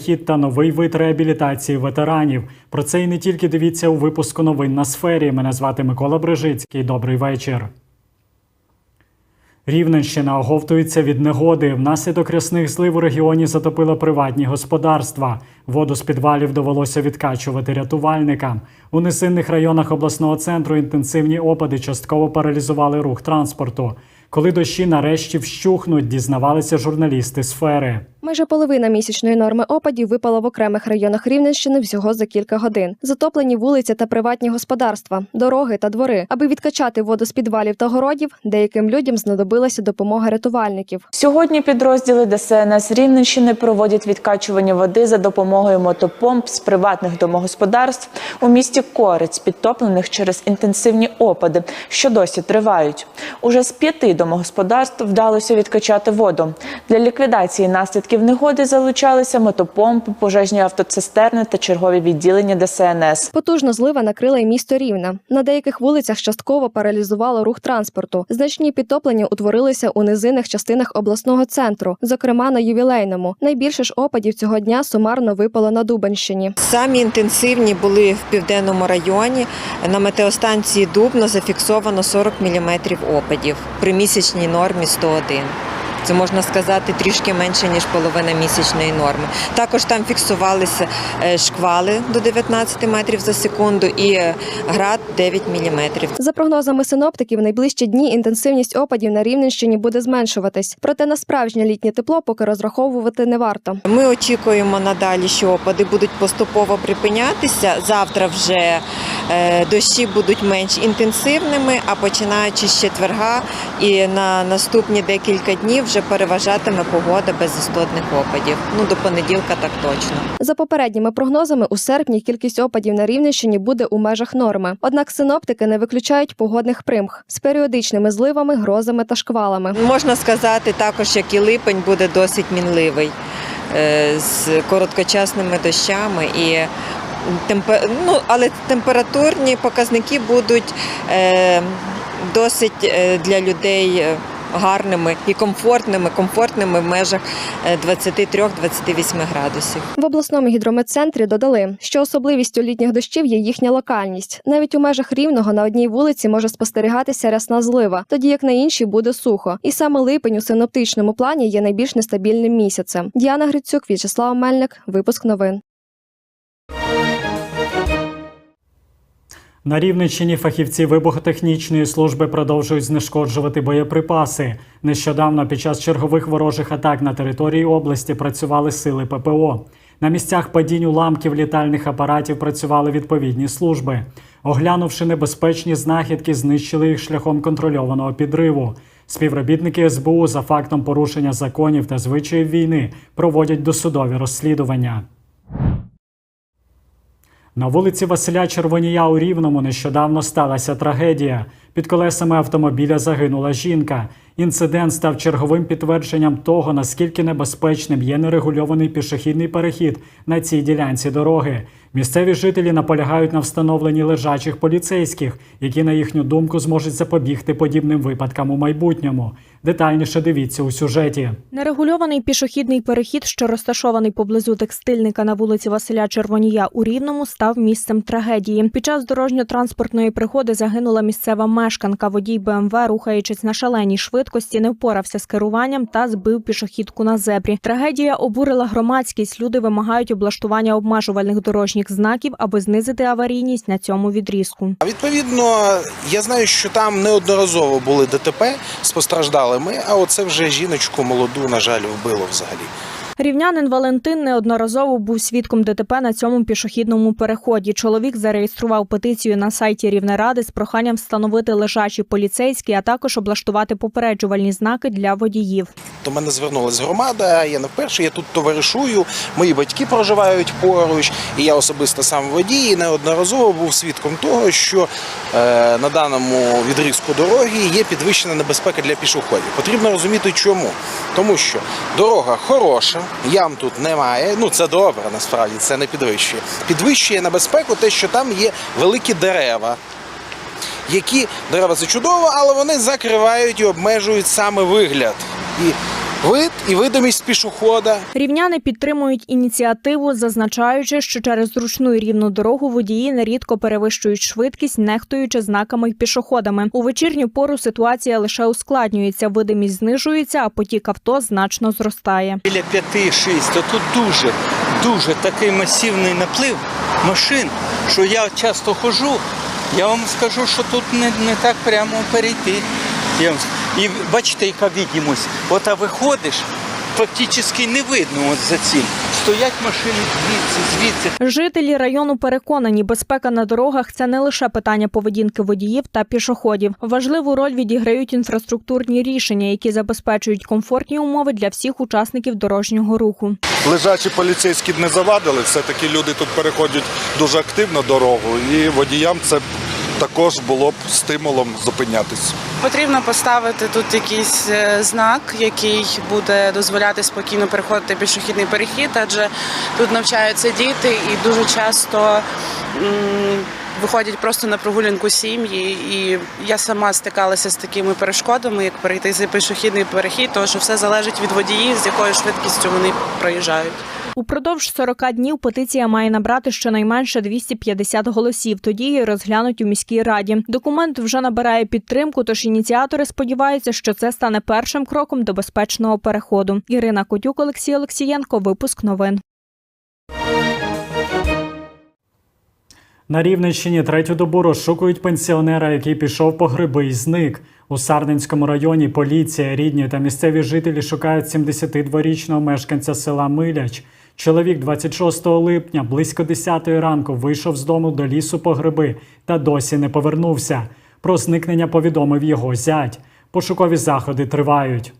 Хід та новий вид реабілітації ветеранів. Про це і не тільки дивіться у випуску новин на сфері. Мене звати Микола Брижицький. Добрий вечір. Рівненщина оговтується від негоди. Внаслідок рясних злив у регіоні затопило приватні господарства. Воду з підвалів довелося відкачувати рятувальникам. У низинних районах обласного центру інтенсивні опади частково паралізували рух транспорту. Коли дощі нарешті вщухнуть, дізнавалися журналісти сфери. Майже половина місячної норми опадів випала в окремих районах Рівненщини всього за кілька годин. Затоплені вулиці та приватні господарства, дороги та двори. Аби відкачати воду з підвалів та городів, деяким людям знадобилася допомога рятувальників. Сьогодні підрозділи ДСНС Рівненщини проводять відкачування води за допомогою мотопомп з приватних домогосподарств у місті Корець, підтоплених через інтенсивні опади, що досі тривають. Уже з п'яти домогосподарств вдалося відкачати воду. Для ліквідації наслідків негоди залучалися мотопомпи, пожежні автоцистерни та чергові відділення ДСНС. Потужна злива накрила й місто Рівне. На деяких вулицях частково паралізувало рух транспорту. Значні підтоплення утворилися у низинних частинах обласного центру, зокрема на ювілейному. Найбільше ж опадів цього дня сумарно випало на Дубенщині. Самі інтенсивні були в південному районі. На метеостанції Дубно зафіксовано 40 мм опадів при місячній нормі 101. Це можна сказати трішки менше ніж половина місячної норми. Також там фіксувалися е, шквали до 19 метрів за секунду і град 9 міліметрів. За прогнозами синоптиків, найближчі дні інтенсивність опадів на Рівненщині буде зменшуватись. Проте на справжнє літнє тепло поки розраховувати не варто. Ми очікуємо надалі, що опади будуть поступово припинятися. Завтра вже дощі будуть менш інтенсивними, а починаючи з четверга і на наступні декілька днів вже переважатиме погода без істотних опадів. Ну до понеділка так точно. За попередніми прогнозами, у серпні кількість опадів на Рівненщині буде у межах норми. Однак синоптики не виключають погодних примх з періодичними зливами, грозами та шквалами. Можна сказати також, як і липень буде досить мінливий е, з короткочасними дощами і. Ну, але температурні показники будуть е, досить е, для людей е, гарними і комфортними, комфортними в межах е, 23-28 градусів. В обласному гідрометцентрі додали, що особливістю літніх дощів є їхня локальність. Навіть у межах рівного на одній вулиці може спостерігатися рясна злива, тоді як на іншій буде сухо. І саме липень у синоптичному плані є найбільш нестабільним місяцем. Діана Грицюк, В'ячеслав Мельник, випуск новин. На Рівненщині фахівці вибухотехнічної служби продовжують знешкоджувати боєприпаси. Нещодавно під час чергових ворожих атак на території області працювали сили ППО. На місцях падінь уламків літальних апаратів працювали відповідні служби. Оглянувши небезпечні знахідки, знищили їх шляхом контрольованого підриву. Співробітники СБУ за фактом порушення законів та звичаїв війни проводять досудові розслідування. На вулиці Василя Червонія у Рівному нещодавно сталася трагедія. Під колесами автомобіля загинула жінка. Інцидент став черговим підтвердженням того, наскільки небезпечним є нерегульований пішохідний перехід на цій ділянці дороги. Місцеві жителі наполягають на встановленні лежачих поліцейських, які, на їхню думку, зможуть запобігти подібним випадкам у майбутньому. Детальніше дивіться у сюжеті. Нерегульований пішохідний перехід, що розташований поблизу текстильника на вулиці Василя Червонія у Рівному, став місцем трагедії. Під час дорожньо-транспортної пригоди загинула місцева мешканка. Водій БМВ, рухаючись на шаленій швидкості, не впорався з керуванням та збив пішохідку на зебрі. Трагедія обурила громадськість. Люди вимагають облаштування обмежувальних дорожніх знаків, аби знизити аварійність на цьому відрізку. Відповідно, я знаю, що там неодноразово були ДТП з постраждалими, а оце вже жіночку молоду, на жаль, вбило взагалі. Рівнянин Валентин неодноразово був свідком ДТП на цьому пішохідному переході. Чоловік зареєстрував петицію на сайті Рівнеради з проханням встановити лежачі поліцейські, а також облаштувати попереджувальні знаки для водіїв. До мене звернулася громада. Я не вперше, я тут товаришую. Мої батьки проживають поруч, і я особисто сам водій. І неодноразово був свідком того, що е, на даному відрізку дороги є підвищена небезпека для пішоходів. Потрібно розуміти, чому. Тому що дорога хороша, ям тут немає. Ну це добре, насправді це не підвищує. Підвищує небезпеку те, що там є великі дерева. Які дерева це чудово, але вони закривають і обмежують саме вигляд. І вид і видимість пішохода. Рівняни підтримують ініціативу, зазначаючи, що через зручну і рівну дорогу водії нерідко перевищують швидкість, нехтуючи знаками й пішоходами. У вечірню пору ситуація лише ускладнюється, видимість знижується, а потік авто значно зростає. Біля 5-6, то тут дуже, дуже такий масивний наплив машин, що я часто ходжу. Я вам скажу, що тут не, не так прямо перейти. Я вам... с- І бачите, яка відімость. От а виходиш, фактично не видно от за цим. Стоять машини звідси, звідси. Жителі району переконані, безпека на дорогах це не лише питання поведінки водіїв та пішоходів. Важливу роль відіграють інфраструктурні рішення, які забезпечують комфортні умови для всіх учасників дорожнього руху. Лежачі поліцейські не завадили. Все-таки люди тут переходять дуже активно дорогу, і водіям це також було б стимулом зупинятись. Потрібно поставити тут якийсь е, знак, який буде дозволяти спокійно переходити пішохідний перехід, адже тут навчаються діти і дуже часто виходять просто на прогулянку сім'ї. І я сама стикалася з такими перешкодами, як перейти цей пішохідний перехід, тому що все залежить від водіїв, з якою швидкістю вони проїжджають. Упродовж 40 днів петиція має набрати щонайменше 250 голосів. Тоді її розглянуть у міській раді. Документ вже набирає підтримку, тож ініціатори сподіваються, що це стане першим кроком до безпечного переходу. Ірина Котюк, Олексій Олексієнко. Випуск новин. На Рівненщині третю добу розшукують пенсіонера, який пішов по гриби і зник. У Сарненському районі поліція, рідні та місцеві жителі шукають 72-річного мешканця села Миляч. Чоловік 26 липня близько 10 ранку вийшов з дому до лісу по гриби та досі не повернувся. Про зникнення повідомив його зять. Пошукові заходи тривають.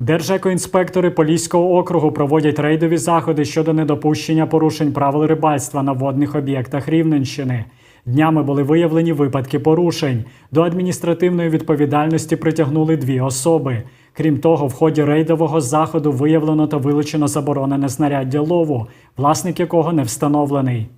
Держекоінспектори Поліського округу проводять рейдові заходи щодо недопущення порушень правил рибальства на водних об'єктах Рівненщини. Днями були виявлені випадки порушень. До адміністративної відповідальності притягнули дві особи. Крім того, в ході рейдового заходу виявлено та вилучено заборонене знаряддя лову, власник якого не встановлений.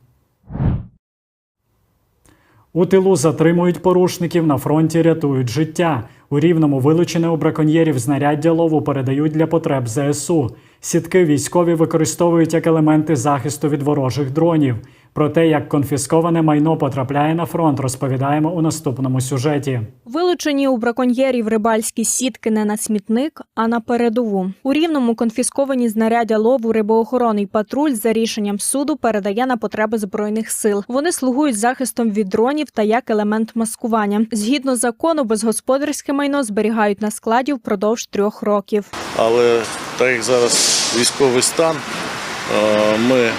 У тилу затримують порушників, на фронті рятують життя. У рівному вилучене у браконьєрів знаряддя лову передають для потреб ЗСУ. Сітки військові використовують як елементи захисту від ворожих дронів. Про те, як конфісковане майно потрапляє на фронт, розповідаємо у наступному сюжеті. Вилучені у браконьєрів рибальські сітки не на смітник, а на передову. У рівному конфісковані знаряддя лову рибоохоронний патруль за рішенням суду передає на потреби збройних сил. Вони слугують захистом від дронів та як елемент маскування. Згідно закону, безгосподарське майно зберігають на складі впродовж трьох років. Але так як зараз військовий стан, е, ми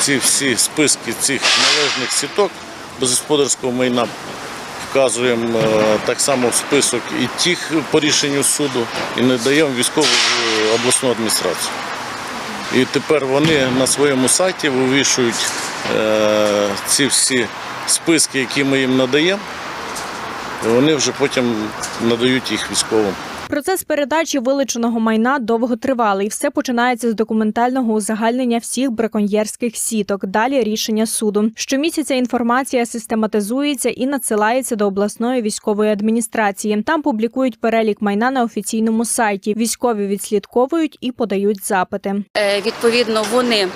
ці всі списки цих належних сіток безгосподарського майна вказуємо е, так само в список і тих по рішенню суду, і не даємо військову обласну адміністрацію. І тепер вони на своєму сайті вивішують е, ці всі списки, які ми їм надаємо, і вони вже потім надають їх військовим. Процес передачі вилученого майна довготривалий. Все починається з документального узагальнення всіх браконьєрських сіток. Далі рішення суду. Щомісяця інформація систематизується і надсилається до обласної військової адміністрації. Там публікують перелік майна на офіційному сайті. Військові відслідковують і подають запити. Е, Відповідно, вони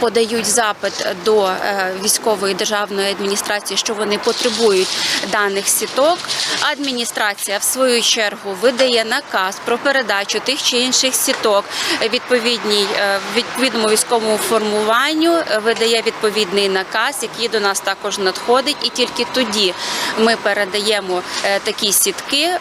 подають запит до е, військової державної адміністрації, що вони потребують даних сіток. Адміністрація в свою чергу видає наказ про передачу тих чи інших сіток відповідній е, відповідному військовому формуванню, е, видає відповідний наказ, який до нас також надходить, і тільки тоді ми передаємо е, такі сітки е,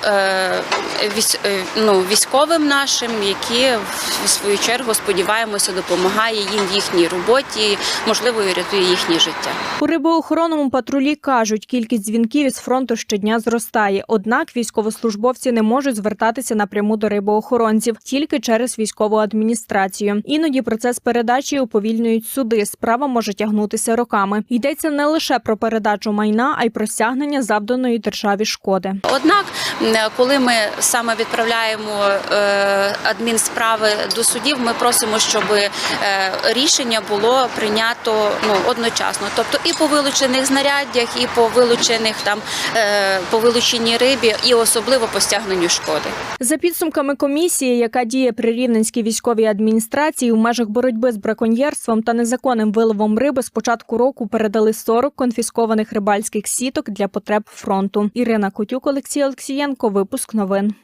е, ну, військовим нашим, які в свою чергу сподіваємося допомагає їм в їхній роботі, можливо, і рятує їхнє життя. У рибоохоронному патрулі кажуть, кількість дзвінків із фронту щодня зростає. Однак військовослужбовці не можуть звертатися напряму до рибоохоронців тільки через військову адміністрацію. Іноді процес передачі уповільнюють суди. Справа може тягнутися роками. Йдеться не лише про передачу майна, а й про стягнення завданої державі шкоди. Однак, коли ми саме відправляємо е, адмінсправи до судів, ми просимо, щоб е, рішення було прийнято ну одночасно, тобто і по вилучених знаряддях, і по вилучених там е, по вилученій рибі, і особливо по стягненню шкоди. За підсумками комісії, яка діє при Рівненській військовій адміністрації, у межах боротьби з браконьєрством та незаконним виловом риби з початку року передали 40 конфіскованих рибальських сіток для потреб фронту. Ірина Котюк, Олексій Олексієнко. Випуск новин.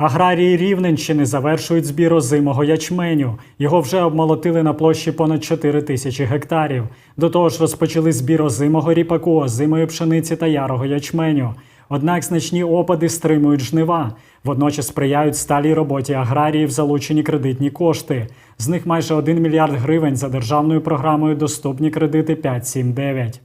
Аграрії Рівненщини завершують збір озимого ячменю. Його вже обмолотили на площі понад 4 тисячі гектарів. До того ж, розпочали збір озимого ріпаку, озимої пшениці та ярого ячменю. Однак значні опади стримують жнива. Водночас сприяють сталій роботі аграріїв залучені кредитні кошти. З них майже 1 мільярд гривень за державною програмою Доступні кредити 579.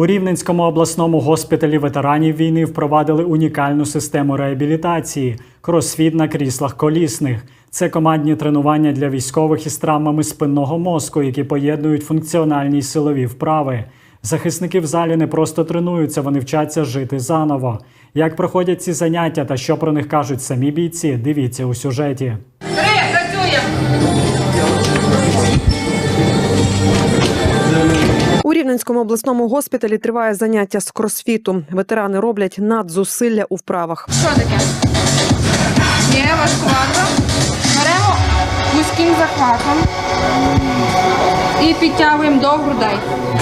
У Рівненському обласному госпіталі ветеранів війни впровадили унікальну систему реабілітації кросфіт на кріслах колісних. Це командні тренування для військових із травмами спинного мозку, які поєднують функціональні силові вправи. Захисники в залі не просто тренуються, вони вчаться жити заново. Як проходять ці заняття та що про них кажуть самі бійці, дивіться у сюжеті. У Рівненському обласному госпіталі триває заняття з кросфіту. Ветерани роблять надзусилля у вправах. Що таке? Є важкувато. Беремо вузьким захватом і підтягуємо до грудей.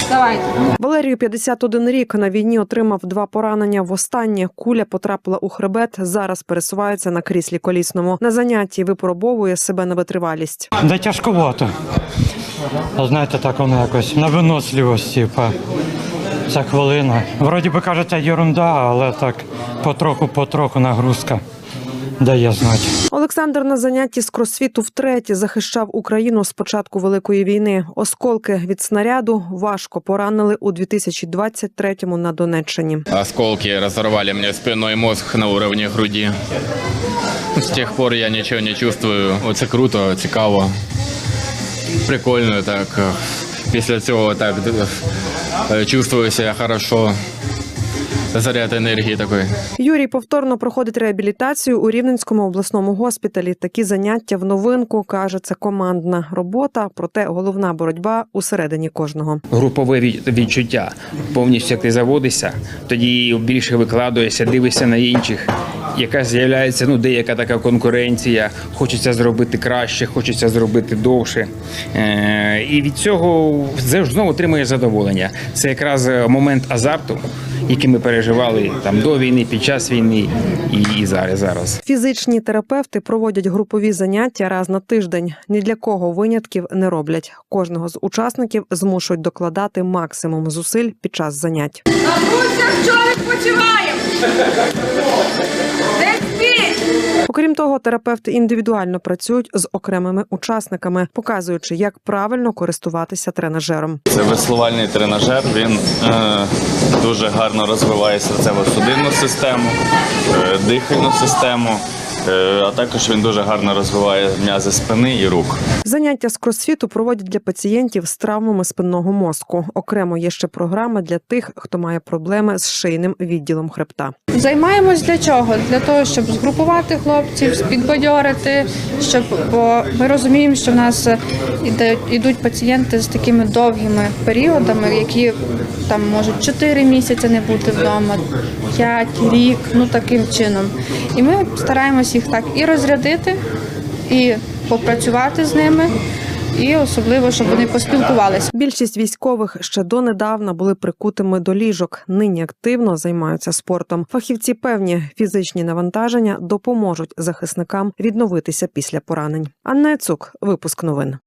Давайте. Валерію 51 рік. На війні отримав два поранення. Востаннє куля потрапила у хребет. Зараз пересувається на кріслі колісному. На занятті випробовує себе на витривалість. Да тяжковато. А знаєте, так воно якось на виносливості. По... Ця хвилина. Вроді би кажеться ерунда, але так потроху-потроху нагрузка дає знати. Олександр на занятті з кросфіту втретє захищав Україну з початку великої війни. Осколки від снаряду важко поранили у 2023-му на Донеччині. Осколки разорвали мне спинной мозг на уровне груди. С тех пор я ничего не чувствую. Оце круто, цікаво. Прикольно так. Після цього так е, чувствую себе хорошо. Заряд енергії такої. Юрій повторно проходить реабілітацію у Рівненському обласному госпіталі. Такі заняття в новинку каже, це командна робота, проте головна боротьба усередині кожного. групове від- відчуття. Повністю як ти заводишся, тоді більше викладуєшся, дивишся на інших. Яка з'являється ну деяка така конкуренція, хочеться зробити краще, хочеться зробити довше. Е, і від цього завжди знову отримуєш задоволення. Це якраз е, момент азарту, який ми переживали там до війни, під час війни і, і зараз. зараз. Фізичні терапевти проводять групові заняття раз на тиждень. Ні для кого винятків не роблять. Кожного з учасників змушують докладати максимум зусиль під час занять. Бабуся, що відпочиваємо? Не спіть! Окрім того, терапевти індивідуально працюють з окремими учасниками, показуючи, як правильно користуватися тренажером. Це веслувальний тренажер. Він е, дуже гарно розвиває серцево-судинну систему, е, дихальну систему. Е, а також він дуже гарно розвиває м'язи спини і рук. Заняття з кросфіту проводять для пацієнтів з травмами спинного мозку. Окремо є ще програма для тих, хто має проблеми з шийним відділом хребта. Займаємось для чого? Для того, щоб згрупувати хлопців, підбадьорити, щоб бо ми розуміємо, що в нас іде, ідуть пацієнти з такими довгими періодами, які там можуть 4 місяці не бути вдома, 5, рік, ну таким чином. І ми стараємось їх так і розрядити, і попрацювати з ними, і особливо, щоб вони поспілкувалися. Більшість військових ще донедавна були прикутими до ліжок. Нині активно займаються спортом. Фахівці певні фізичні навантаження допоможуть захисникам відновитися після поранень. Анна Яцук, випуск новин.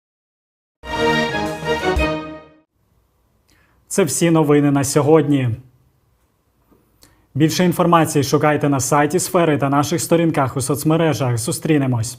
Це всі новини на сьогодні. Більше інформації шукайте на сайті сфери та наших сторінках у соцмережах. Зустрінемось.